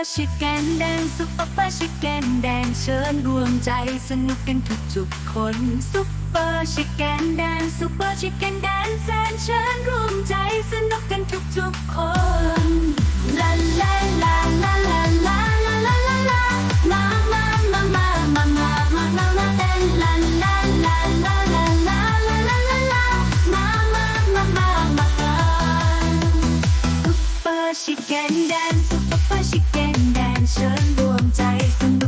ร์ชิคเกนแดนซุปเปอร์ชิคเกนแดนเชิญรวมใจสนุกกันทุกทุกๆคนซุปเปอร์ชิคเกนแดนซุปเปอร์ชิคเกนแดนแสนเชิญรวมใจสนุกกันทุกทุกๆคน ร์ชิคเก้นแดนซุปเปอร์ชิคเก้นแดนเชิญรวมใจสนุก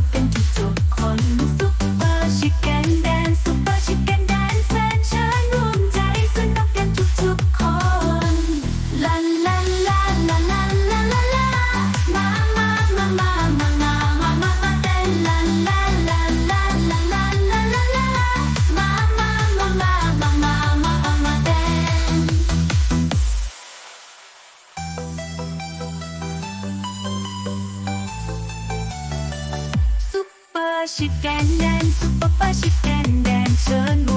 ชิคเก้นแดนซุปเปอร์ชิคเก้นแดนเชิญ